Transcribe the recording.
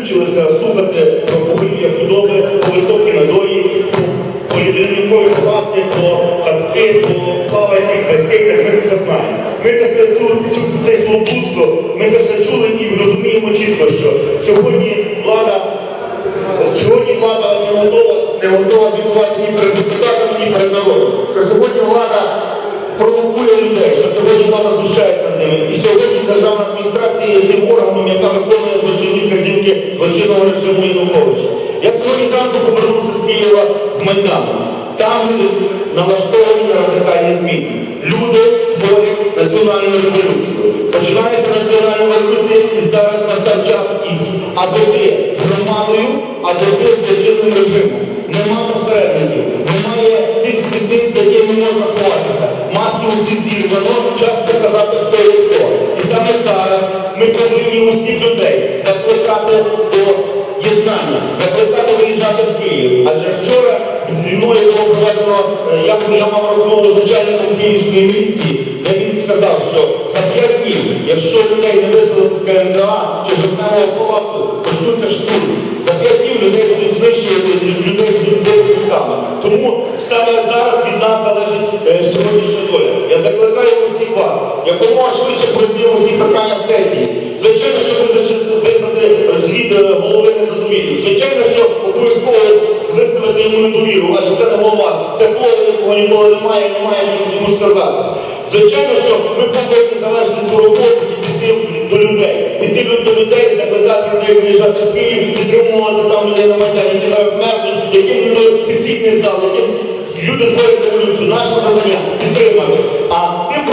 скучилися слухати про поголів'я худоби, про високі надої, про полідрівникові палаці, про катки, про плавальних басейнах. Ми це все знаємо. Ми це все це свободство, ми це все чули і розуміємо чітко, що сьогодні влада Сьогодні влада не готова, не готова звітувати ні перед депутатами, ні перед народом. Що сьогодні влада провокує людей, що сьогодні влада знущається ними. І сьогодні державна адміністрація є цим органом, яка виконує злочинні злочинного режиму Януковича. Я сьогодні зранку повернувся з Києва з Майдану. Там налаштовані на радикальні зміни. Люди творять національну революцію. Починається національна революція і зараз настав час ікс. Або ти з громадою, або ти з злочинним режимом. Нема посередників, немає тих спідниць, за якими можна ховатися. Маски усі зірвано, час показати, хто є хто. І саме зараз ми повинні усіх людей закликати до єднання, закликати виїжджати в Київ. Адже вчора зі мною було проведено, е, я, я мав розмову з начальником Київської міліції, де він сказав, що за п'ять днів, якщо людей не виселити з КМДА чи жовтневого палацу, почнуться штурми. За п'ять днів людей будуть знищувати, людей будуть руками. Тому саме зараз від нас залежить е, сьогоднішня доля. Я закликаю усіх вас, якомога швидше пройти усі питання сесії. Звичайно, що визначити, визнати е, голови незадовільним. Звичайно, що обов'язково виставити йому недовіру, адже це не голова, це поле, якого ніколи немає, немає що йому сказати. Звичайно, що ми повинні завершити цю роботу і піти до людей. Піти до людей, закликати людей виїжджати в Київ, підтримувати там людей на Майдані, які зараз мерзнуть, яким не до сесійних зал, яким люди творять революцію. Наше завдання підтримати. А тим